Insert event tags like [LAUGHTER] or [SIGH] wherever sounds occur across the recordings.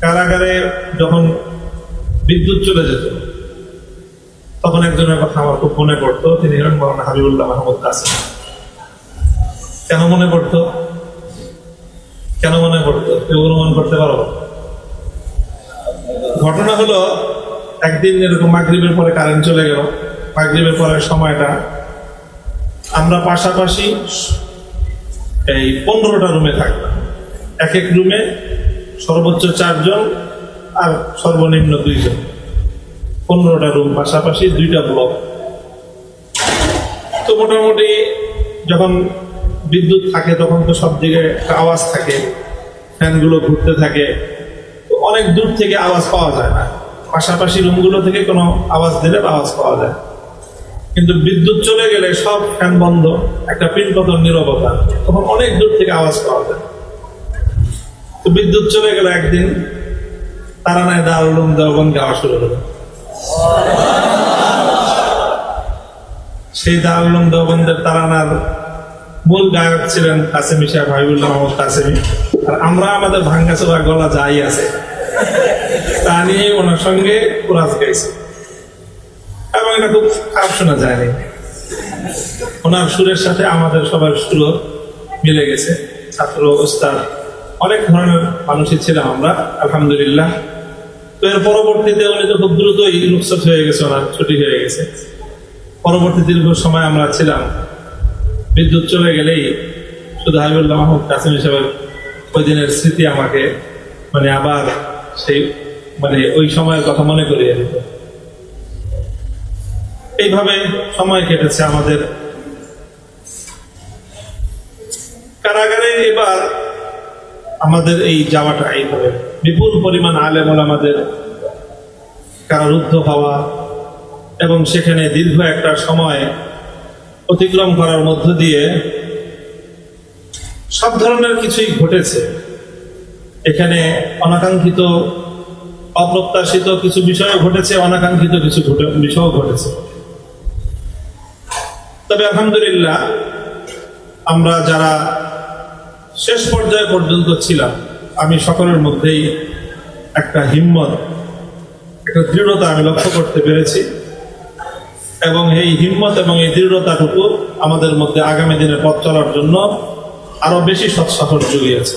কারাগারে যখন বিদ্যুৎ চলে যেত, তখন একজনের কথা আমার খুব মনে পড়তো, তিনি হলেন মৌলানা হাবিবুল্লাহ মাহমুদ কাসিম। কেন মনে পড়তো? কেন মনে পড়তো? কেউ অনুমান করতে পারো? ঘটনা হলো, একদিন এরকম মাগরিবের পরে কারেন্ট চলে গেল। মাগরিবের পরের সময়টা, আমরা পাশাপাশি এই পনেরোটা রুমে থাকতাম। এক এক রুমে সর্বোচ্চ চারজন আর সর্বনিম্ন দুইজন। পনেরোটা রুম পাশাপাশি দুইটা ব্লক। তো মোটামুটি যখন বিদ্যুৎ থাকে, তখন তো সব দিকে একটা আওয়াজ থাকে, ফ্যানগুলো ঘুরতে থাকে। তো অনেক দূর থেকে আওয়াজ পাওয়া যায় না। পাশাপাশি রুমগুলো থেকে কোনো আওয়াজ দিলে আওয়াজ পাওয়া যায়। কিন্তু বিদ্যুৎ চলে গেলে সব ফ্যান বন্ধ, একটা পিনপতন নিরবতা, তখন অনেক দূর থেকে আওয়াজ পাওয়া যায়। তো বিদ্যুৎ চলে গেল একদিন। তারা নাই দারুলুম দেওবন গাওয়া শুরু হলো। সেই দারুলুম দেওবন্দের তারানার মূল গায়ক ছিলেন কাসেমি সাহেব, হাবিবুল্লাহ মোহাম্মদ কাসেমি। আর আমরা আমাদের ভাঙ্গা চোরা গলা যাই আছে। তা নিয়ে ওনার সঙ্গে কোরআজ গাইছি। এবং এটা খুব খারাপ শোনা যায়নি। ওনার সুরের সাথে আমাদের সবার সুর মিলে গেছে। ছাত্র, ওস্তাদ অনেক ধরনের মানুষই ছিলাম আমরা, আলহামদুলিল্লাহ। তো এর পরবর্তীতে উনি তো খুব দ্রুতই রুকসত হয়ে গেছে ওনার ছুটি হয়ে গেছে। পরবর্তী দীর্ঘ সময় আমরা ছিলাম। বিদ্যুৎ চলে গেলেই শুধু হাবিবুল্লাহ মাহমুদ কাসিম হিসেবে ওই দিনের স্মৃতি আমাকে মানে আবার সেই মানে ওই সময়ের কথা মনে করিয়ে দিত। এইভাবে সময় কেটেছে আমাদের। কারাগারে এবার আমাদের এই যাওয়াটা এইভাবে বিপুল পরিমাণ আলেম আমাদের কারারুদ্ধ হওয়া এবং সেখানে দীর্ঘ একটা সময় অতিক্রম করার মধ্য দিয়ে সব ধরনের কিছুই ঘটেছে। এখানে অনাকাঙ্ক্ষিত, অপ্রত্যাশিত কিছু বিষয় ঘটেছে, অনাকাঙ্ক্ষিত কিছু বিষয়ও ঘটেছে। তবে আলহামদুলিল্লাহ, আমরা যারা শেষ পর্যায়ে পর্যন্ত ছিলাম। আমি সকলের মধ্যেই একটা হিম্মত, একটা দৃঢ়তা আমি লক্ষ্য করতে পেরেছি। এবং এই হিম্মত এবং এই দৃঢ়তাটুকু আমাদের মধ্যে আগামী দিনে পথ চলার জন্য আরও বেশি সৎসাহস জুগিয়েছে।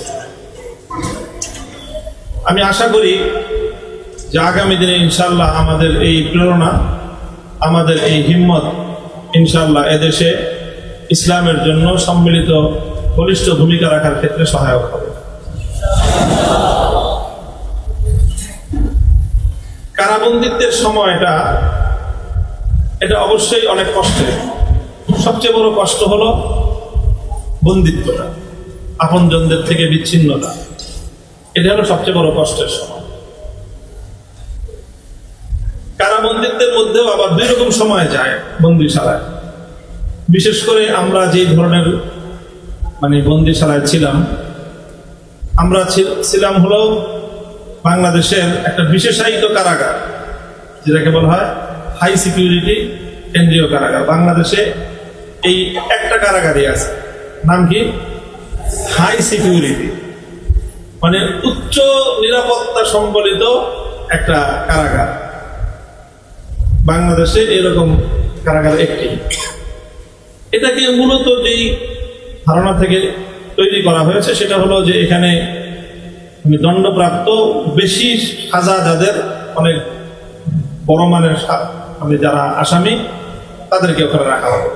আমি আশা করি যে আগামী দিনে ইনশাল্লাহ আমাদের এই প্রেরণা, আমাদের এই হিম্মত ইনশাল্লাহ এদেশে ইসলামের জন্য সম্মিলিত বলিষ্ঠ ভূমিকা রাখার ক্ষেত্রে সহায়ক হবে। কারাবন্দিত্বের সময়টা, এটা এটা অবশ্যই অনেক কষ্টের। সবচেয়ে বড় কষ্ট হলো বন্দিত্বটা, আপনজনদের থেকে বিচ্ছিন্নতা। এটা হলো সবচেয়ে বড় কষ্টের সময়। কারাবন্দিত্বের মধ্যেও আবার দুই রকম সময় যায় বন্দিশালায়। বিশেষ করে আমরা যে ধরনের মানে বন্দিশালায় ছিলাম। আমরা ছিলাম হলো বাংলাদেশের একটা বিশেষায়িত কারাগার, যেটাকে বলা হয় হাই সিকিউরিটি কেন্দ্রীয় কারাগার। বাংলাদেশে এই একটা কারাগারই আছে, নাম কি? হাই সিকিউরিটি মানে উচ্চ নিরাপত্তা সম্বলিত একটা কারাগার। বাংলাদেশে এরকম কারাগার একটি। এটাকে মূলত যেই ধারণা থেকে তৈরি করা হয়েছে, সেটা হলো যে এখানে দণ্ডপ্রাপ্ত বেশি সাজা যাদের, অনেক বড় মানের মানে যারা আসামি, তাদেরকে ওখানে রাখা হবে।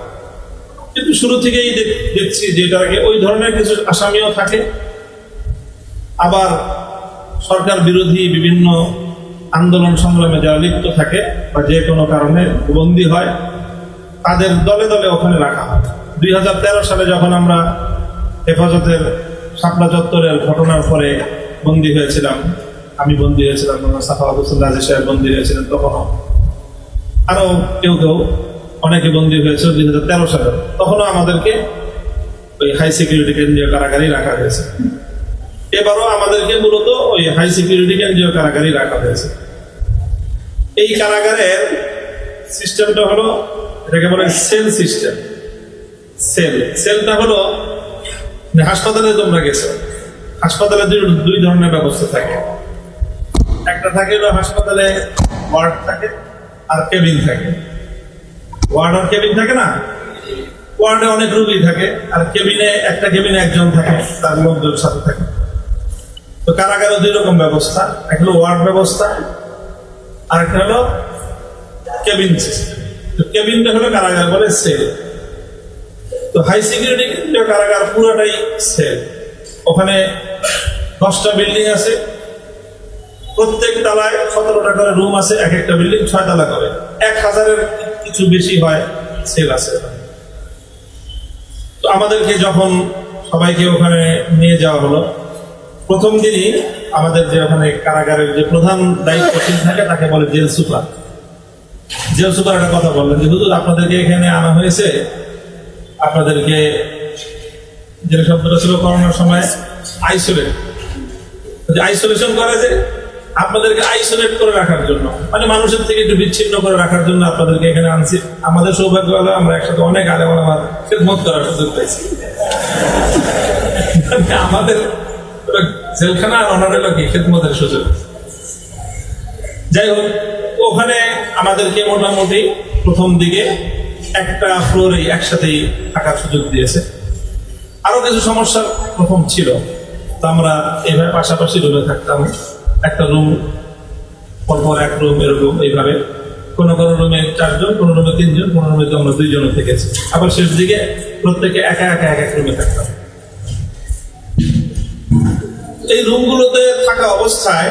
কিন্তু শুরু থেকেই দেখ- দেখছি যে এটাকে ওই ধরনের কিছু আসামিও থাকে। আবার সরকার বিরোধী বিভিন্ন আন্দোলন সংগ্রামে যারা লিপ্ত থাকে বা যে কোনো কারণে বন্দী হয়, তাদের দলে দলে ওখানে রাখা হয়। দুই হাজার তেরো সালে যখন আমরা হেফাজতের শাপলা চত্বরের ঘটনার পরে বন্দী হয়েছিলাম, আমি বন্দী হয়েছিলাম সাফা রাজি সাহেব বন্দী হয়েছিলেন তখনও। আরও কেউ কেউ, অনেকে বন্দী হয়েছিল দুই হাজার তেরো সালে। তখনও আমাদেরকে ওই হাই সিকিউরিটি কেন্দ্রীয় কারাগারেই রাখা হয়েছে। এবারও আমাদেরকে মূলত ওই হাই সিকিউরিটি কেন্দ্রীয় কারাগারেই রাখা হয়েছে। এই কারাগারের সিস্টেমটা হলো, এটাকে বলে সেল সিস্টেম সেল। সেলটা হলো মানে হাসপাতালে তোমরা গেছো। হাসপাতালে দুই ধরনের ব্যবস্থা থাকে। একটা থাকে হাসপাতালে ওয়ার্ড থাকে, আর কেবিন থাকে। ওয়ার্ড আর কেবিন থাকে না? ওয়ার্ডে অনেক রোগী থাকে, আর কেবিনে একটা কেবিনে একজন থাকে, তার লোকজন সাথে থাকে। তো কারাগারে দুই রকম ব্যবস্থা একটা হলো ওয়ার্ড ব্যবস্থা, আর একটা হলো কেবিন সিস্টেম তো কেবিনটা হলো কারাগার বলে সেল। তো হাই সিকিউরিটি কিন্তু কারাগার পুরোটাই সেল ওখানে দশটা বিল্ডিং আছে। প্রত্যেক তলায় সতেরোটা করে রুম আছে, এক একটা বিল্ডিং ছয় তালা করে। এক হাজারের কিছু বেশি হয় সেল আছে তো আমাদেরকে যখন সবাইকে ওখানে নিয়ে যাওয়া হলো, প্রথম দিনই আমাদের যে ওখানে কারাগারের যে প্রধান দায়িত্বশীল থাকে, তাকে বলে জেল সুপার। জেল সুপার একটা কথা বললেন যে, হুজুর, আপনাদেরকে এখানে আনা হয়েছে আপনাদেরকে যে শব্দটা ছিল করোনার সময় আইসোলেট আইসোলেশন করা যে আপনাদেরকে আইসোলেট করে রাখার জন্য। মানে মানুষের থেকে একটু বিচ্ছিন্ন করে রাখার জন্য আপনাদেরকে এখানে আনছি। আমাদের সৌভাগ্য হলো আমরা একসাথে অনেক আগে আমার খেদমত করার সুযোগ মানে [LAUGHS] আমাদের জেলখানা আর অনার হলো কি খেদমতের সুযোগ। যাই হোক, ওখানে আমাদেরকে মোটামুটি প্রথম দিকে একটা ফ্লোরে একসাথেই থাকার সুযোগ দিয়েছে। আরও কিছু সমস্যা প্রথম ছিল। তো আমরা এইভাবে পাশাপাশি রুমে থাকতাম। একটা রুম, পরপর এক রুম এরকম এইভাবে। কোনো কোনো রুমে চারজন, কোনো রুমে তিনজন, কোনো রুমে তো আমরা দুইজন থেকেছি। আবার শেষ দিকে প্রত্যেকে একা একা এক এক রুমে থাকতাম। এই রুমগুলোতে থাকা অবস্থায়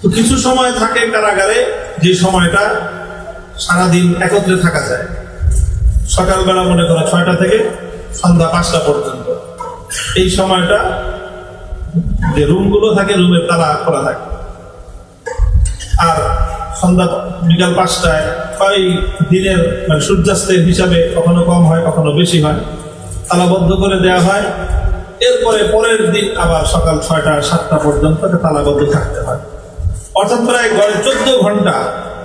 তো কিছু সময় থাকে কারাগারে, যে সময়টা সারাদিন একত্রে থাকা যায়। সকালবেলা মনে করো ছয়টা থেকে সন্ধ্যা পাঁচটা পর্যন্ত। এই সময়টা যে রুমগুলো থাকে, রুমের তালা খোলা থাকে। আর সন্ধ্যা বিকাল পাঁচটায় ওই দিনের মানে সূর্যাস্তের হিসাবে কখনো কম হয়, কখনো বেশি হয়। তালাবদ্ধ করে দেওয়া হয়। এরপরে পরের দিন আবার সকাল ছয়টা, সাতটা পর্যন্ত তালাবদ্ধ থাকতে হয়। অর্থাৎ প্রায় গড়ে চোদ্দ ঘণ্টা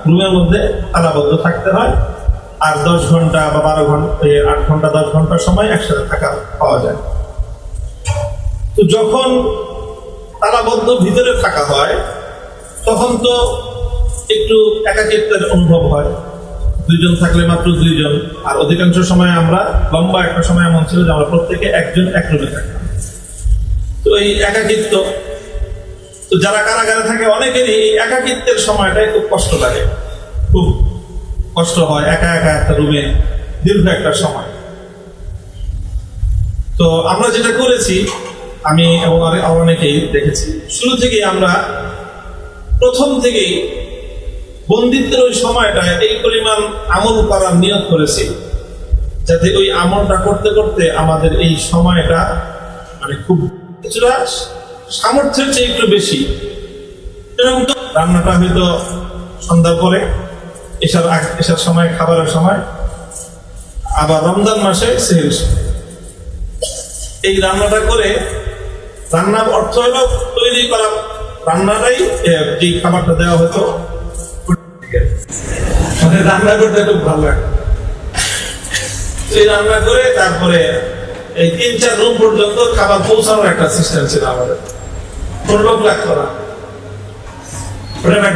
রুমের মধ্যে তালাবদ্ধ থাকতে হয়। আর দশ ঘণ্টা বা বারো ঘণ্টা আট ঘণ্টা, দশ ঘণ্টার সময় একসাথে থাকা পাওয়া যায়। তো যখন তালাবদ্ধ ভিতরে থাকা হয়, তখন তো একটু একাকিত্বের অনুভব হয়। দুইজন থাকলে মাত্র দুইজন। আর অধিকাংশ সময় আমরা, লম্বা একটা সময় এমন ছিল যে আমরা প্রত্যেকে একজন এক রুমে থাকতাম। তো এই একাকিত্ব তো যারা কারাগারে থাকে, অনেকেরই একাকিত্বের সময়টাই খুব কষ্ট লাগে। খুব কষ্ট হয় একা একা একটা রুমে দীর্ঘ একটা সময়। তো আমরা যেটা করেছি, আমি এবং অনেকেই দেখেছি, শুরু থেকেই আমরা প্রথম থেকেই বন্দিত্বের ওই সময়টায় এই পরিমাণ আমল করার নিয়োগ করেছি, যাতে ওই আমলটা করতে করতে আমাদের এই সময়টা মানে খুব কিছুটা সামর্থ্যের চেয়ে একটু বেশি। এরকম তো রান্নাটা হয়তো সন্ধ্যার পরে, এসার এসার সময়, খাবারের সময়, আবার রমজান মাসে সেহের এই রান্নাটা করে রান্নার অর্থ হলো তৈরি করা রান্নাটাই যে খাবারটা দেওয়া হতো মানে রান্না করতে খুব ভালো লাগে। সেই রান্না করে তারপরে এই তিন চার রুম পর্যন্ত খাবার পৌঁছানোর একটা সিস্টেম ছিল আমাদের।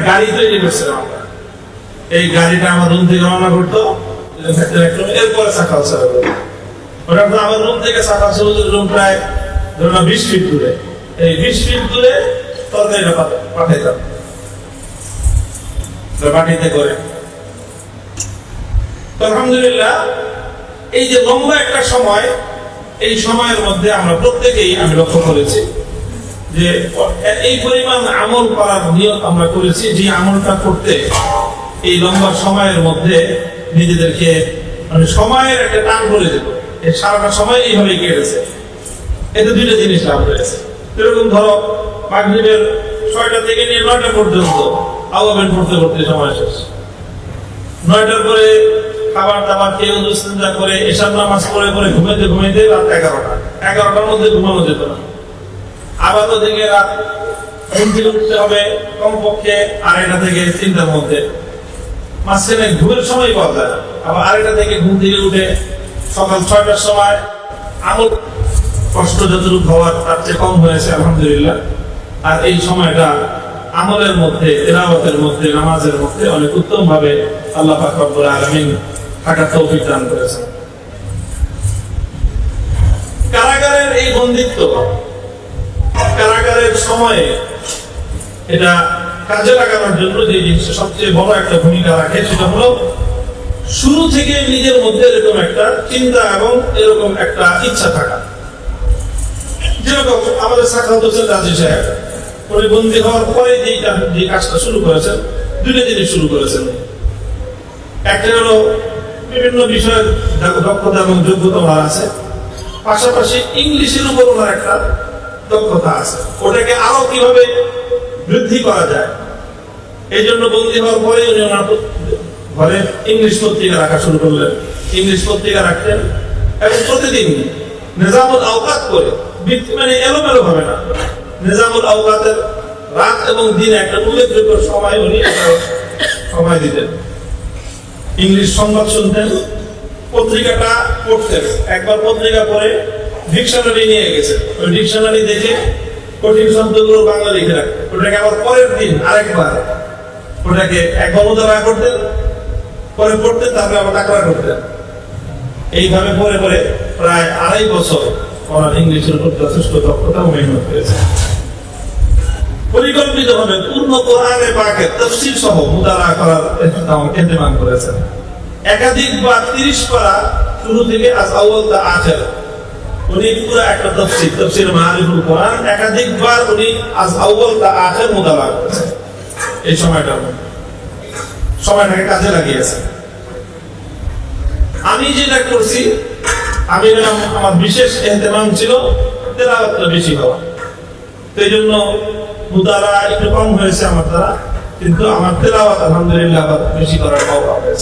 গাড়ি তৈরি এই গাড়িটা আমার রুম থেকে রওনা করতো এরপরে ওটা তো আমার রুম থেকে সবুজের রুম প্রায় ধরুন বিশ ফিট দূরে। এই বিশ ফিট দূরে পাঠাইতাম। করে। আলহামদুলিল্লাহ, এই যে লম্বা একটা সময়, এই সময়ের মধ্যে আমরা প্রত্যেকেই আমি লক্ষ্য করেছি যে, এই পরিমাণ আমল করার নিয়ত আমরা করেছি, যে আমলটা করতে এই লম্বা সময়ের মধ্যে নিজেদেরকে মানে সময়ের একটা টান পড়ে যেত এই সারাটা সময় এইভাবেই কেটেছে। এতে দুইটা জিনিস লাভ হয়েছে। যেরকম ধরো, মাগরীবের ছয়টা থেকে নিয়ে নয়টা পর্যন্ত আওয়ামেন পড়তে পড়তে সময় শেষ। নয়টার পরে খাবার দাবার খেয়ে অনুসন্ধ্যা করে এসব নামাজ পড়ে পরে ঘুমাইতে ঘুমাইতে রাত এগারোটা। এগারোটার মধ্যে ঘুমানো যেত না। আবার ওদিকে রাত ঘুম উঠতে হবে, কমপক্ষে আড়াইটা থেকে তিনটার মধ্যে। মাঝখানে ঘুমের সময় যায় না। আবার আড়াইটা থেকে ঘুম থেকে উঠে সকাল ছয়টার সময় আমল কষ্ট যতটুকু হওয়ার, তার চেয়ে কম হয়েছে, আলহামদুলিল্লাহ। আর এই সময়টা আমলের মধ্যে, তেলাওয়াতের মধ্যে, নামাজের মধ্যে অনেক উত্তম ভাবে আল্লাহ পাক রব্বুল আলামিন থাকার তৌফিক দান করেছেন। কারাগারের এই বন্দিত্ব কারাগারের সময়ে এটা কাজে লাগানোর জন্য যে জিনিসটা সবচেয়ে বড় একটা ভূমিকা রাখে, সেটা হলো শুরু থেকে নিজের মধ্যে এরকম একটা চিন্তা এবং এরকম একটা ইচ্ছা থাকা। যেরকম আমাদের সাক্ষাৎ সাহেব, উনি বন্দী হওয়ার পরে যে কাজটা শুরু করেছেন, দুইটা জিনিস শুরু করেছেন। একটা হলো বিভিন্ন বিষয়ের দক্ষতা এবং যোগ্যতা আছে পাশাপাশি ইংলিশের উপর ওনার একটা দক্ষতা আছে। ওটাকে আরও কীভাবে বৃদ্ধি করা যায়? এই জন্য বন্দী হওয়ার পরে উনি ওনার ঘরে ইংলিশ পত্রিকা রাখা শুরু করলেন। ইংলিশ পত্রিকা রাখতেন এবং প্রতিদিন নিজামুল আওকাত করে মানে এলোমেলো ভাবে না। নিজামুল আওকাতের রাত এবং দিন একটা উল্লেখযোগ্য সময় উনি সময় দিতেন। ইংলিশ সংবাদ শুনতেন, পত্রিকাটা পড়তেন। একবার পত্রিকা পড়ে ডিকশনারি নিয়ে গেছে। ওই ডিকশনারি দেখে কঠিন শব্দগুলো বাংলা লিখে রাখতেন ওটাকে আবার পরের দিন আরেকবার ওটাকে একবার উদারা করতেন পরে পড়তেন তারপরে আবার টাকরা করতেন এইভাবে পরে পরে প্রায় আড়াই বছর ওনার ইংলিশের উপর যথেষ্ট দক্ষতা মেহনত করেছে। পরিকল্পিতভাবে পূর্ণ কোরআনে পাকে তফসিল সহ মুদারা করার এহতেমাম করেছেন একাধিকবার তিরিশ পারা শুরু থেকে আজ আউয়াল তা আখের উনি পুরো একটা তফসিল মারিফুল কোরআন, একাধিকবার উনি আজ আউয়াল তা আখের মুদারা করেছেন। এই সময়টাকে কাজে লাগিয়েছেন। আমি যেটা করছি, আমি আমার বিশেষ এহতেমাম ছিল তেলাওয়াতটা বেশি হওয়া। সেই জন্য মুদারা একটু কম হয়েছে আমার দ্বারা, কিন্তু আমার তেলাওয়াত আলহামদুলিল্লাহ বেশি করার হয়েছে